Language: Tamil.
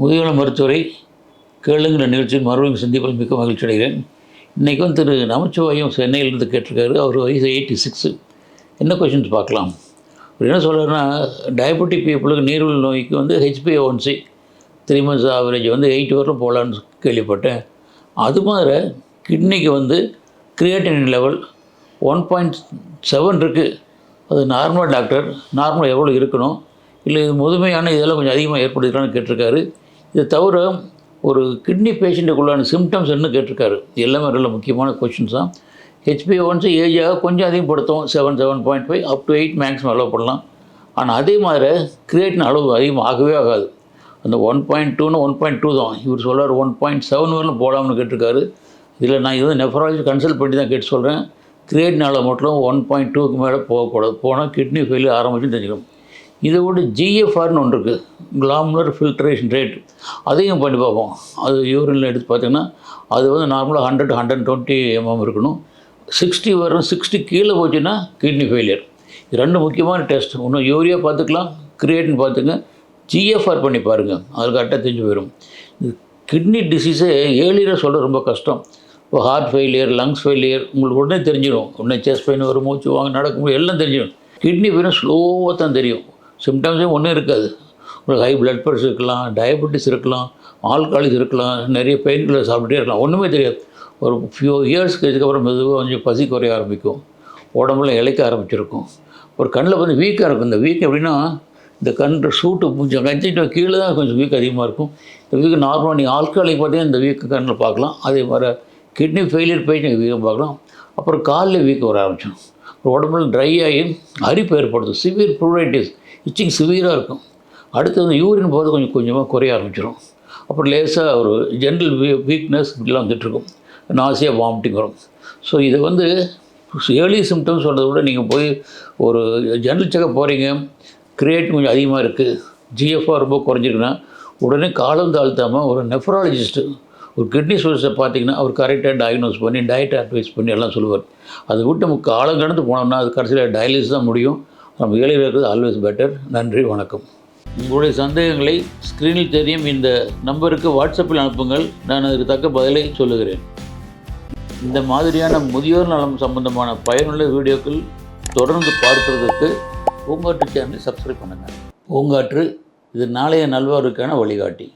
முதுகல மருத்துவரை கேளுங்கிற நிகழ்ச்சியில் மறுபடியும் சந்திப்பில் மிக்க மகிழ்ச்சி அடைகிறேன். இன்றைக்கி வந்து திரு நமச்சிவாயம் சென்னையிலேருந்து கேட்டிருக்காரு. அவர் வயசு எயிட்டி சிக்ஸு என்ன கொஷின்ஸ் பார்க்கலாம்? அவர் என்ன சொல்கிறாருன்னா டயபெட்டிக் பீப்புளுக்கு நீர்வழி நோய்க்கு வந்து H B A one C three months average வந்து எயிட் வரலும் போகலான்னு கேள்விப்பட்டேன். அது மாதிரி கிட்னிக்கு வந்து creatinine level one point seven இருக்குது அது நார்மல் டாக்டர் நார்மல் எவ்வளோ இருக்கணும்? இல்லை இது முதுமையான இதெல்லாம் கொஞ்சம் அதிகமாக ஏற்படுத்திக்கலாம்னு கேட்டிருக்காரு. இது தவிர ஒரு கிட்னி பேஷண்ட்டுக்குள்ளான சிம்டம்ஸ் என்ன கேட்டிருக்காரு? எல்லாமே நல்ல முக்கியமான கொஷின்ஸ் தான். ஹெச்பி ஒன்ஸ் ஏஜாக கொஞ்சம் அதிகப்படுத்தும் seven seven point five up to eight maximum allow பண்ணலாம். ஆனால் அதே மாதிரி கிரியேட்டின் அளவு அதிகமாக ஆகவே ஆகாது. அந்த ஒன் பாயிண்ட் டூன்னு ஒன் பாயிண்ட் டூ தான். இவர் சொல்கிறார் ஒன் பாயிண்ட் செவன் வரலும் போடாமல் கேட்டிருக்காரு. இதில் நான் இது நெஃப்ராலஜி கன்சல்ட் பண்ணி தான் கேட்டு சொல்கிறேன் கிரியேட்டினால மட்டும் ஒன் பாயிண்ட் டூக்கு மேலே போகக்கூடாது. போனால் கிட்னி ஃபெயிலியர் ஆரம்பிச்சுன்னு தெரிஞ்சிடும். இதை விட ஜிஎஃப்ஆர்னு ஒன்று இருக்குது. கிளாமுலர் ஃபில்ட்ரேஷன் ரேட் அதையும் பண்ணி பார்ப்போம். அது யூரினில் எடுத்து பார்த்தீங்கன்னா அது வந்து நார்மலாக ஹண்ட்ரட் ஹண்ட்ரட் டுவெண்ட்டி எம்எம் இருக்கணும். சிக்ஸ்டி வரும் சிக்ஸ்டி கீழே போச்சுன்னா கிட்னி ஃபெயிலியர் இது ரெண்டு முக்கியமான டெஸ்ட் ஒன்று யூரியா பார்த்துக்கலாம் கிரியேட்னு பார்த்துங்க. ஜிஎஃப்ஆர் பண்ணி பாருங்கள் அது கரெக்டாக தெரிஞ்சு போயிடும் கிட்னி டிசீஸே ஏழியராக சொல்ல ரொம்ப கஷ்டம். இப்போ ஹார்ட் ஃபெயிலியர் லங்ஸ் ஃபெயிலியர் உங்களுக்கு உடனே தெரிஞ்சிடும். உடனே செஸ்ட் பெயின் வரும் மூச்சு வாங்க நடக்கும்போது எல்லாம் தெரிஞ்சிடும். கிட்னி பெயினும் ஸ்லோவாக தான் தெரியும். சிம்டம்ஸே ஒன்றும் இருக்காது. உங்களுக்கு ஹை பிளட் ப்ரெஷர் இருக்கலாம் டயபெட்டிஸ் இருக்கலாம் ஆல்காலிஸ் இருக்கலாம் நிறைய பெயின் கில்லர் சாப்பிட்டுட்டே இருக்கலாம். ஒன்றுமே தெரியாது. ஒரு ஃபியூ இயர்ஸ் கழிச்சதுக்கப்புறம் மெதுவாக கொஞ்சம் பசி குறைய ஆரம்பிக்கும். உடம்புல இழைக்க ஆரம்பிச்சிருக்கும். ஒரு கண்ணில் வந்து வீக்காக இருக்கும். இந்த வீக் எப்படின்னா இந்த கண் சூட்டு கொஞ்சம் கஞ்சிட்டு கீழே தான் கொஞ்சம் வீக் அதிகமாக இருக்கும். இந்த வீக் நார்மலாக நீங்கள் ஆல்காலிக் பார்த்தீங்கன்னா இந்த வீக்கு கண்ணில் பார்க்கலாம். அதே மாதிரி கிட்னி ஃபெயிலியர் பேஷண்ட் வீக்கம் பார்க்கலாம். அப்புறம் காலில் வீக் வர ஆரம்பிச்சிடும். உடம்புல ட்ரை ஆகி அரிப்பு ஏற்படுத்தும். சிவியர் ப்ளூரைட்டிஸ் இச்சிங் சிவியராக இருக்கும். அடுத்து வந்து யூரின் போகிறது கொஞ்சம் கொஞ்சமாக குறைய ஆரம்பிச்சிடும் அப்புறம் லேசாக ஒரு ஜென்ரல் வீ வீக்னஸ் இப்படிலாம் வந்துட்டுருக்கும். நாசியாக வாமிட்டிங் வரும். ஸோ இது வந்து ஏர்லி சிம்டம்ஸ் சொல்கிறத விட நீங்கள் போய் ஒரு ஜென்ரல் செக்கப் போகிறீங்க கிரியேட் கொஞ்சம் அதிகமாக இருக்குது ஜிஎஃப்ஆர் ரொம்ப குறைஞ்சிருக்குன்னா உடனே காலம் தாழ்த்தாமல் ஒரு நெஃப்ராலஜிஸ்ட்டு ஒரு கிட்னி ஸ்பெஷலிஸ்ட்டை பார்த்தீங்கன்னா அவர் கரெக்டாக டயக்னோஸ் பண்ணி டயட் அட்வைஸ் பண்ணி எல்லாம் சொல்லுவார். அதை விட்டு நம்ம காலம் கடந்து போனோம்னா அது கடைசியில் டயாலிசிஸ் தான் முடியும். நம்ம இளைவர்கள் ஆல்வேஸ் பெட்டர் நன்றி வணக்கம். உங்களுடைய சந்தேகங்களை ஸ்க்ரீனில் தெரியும். இந்த நம்பருக்கு வாட்ஸ்அப்பில் அனுப்புங்கள். நான் அதுக்கு தக்க பதிலை சொல்லுகிறேன். இந்த மாதிரியான முதியோர் நலம் சம்பந்தமான பயனுள்ள வீடியோக்கள் தொடர்ந்து பார்க்குறதுக்கு பூங்காற்று சேனலை சப்ஸ்கிரைப் பண்ணுங்கள். பூங்காற்று இது நாளைய நல்வாருக்கான வழிகாட்டி.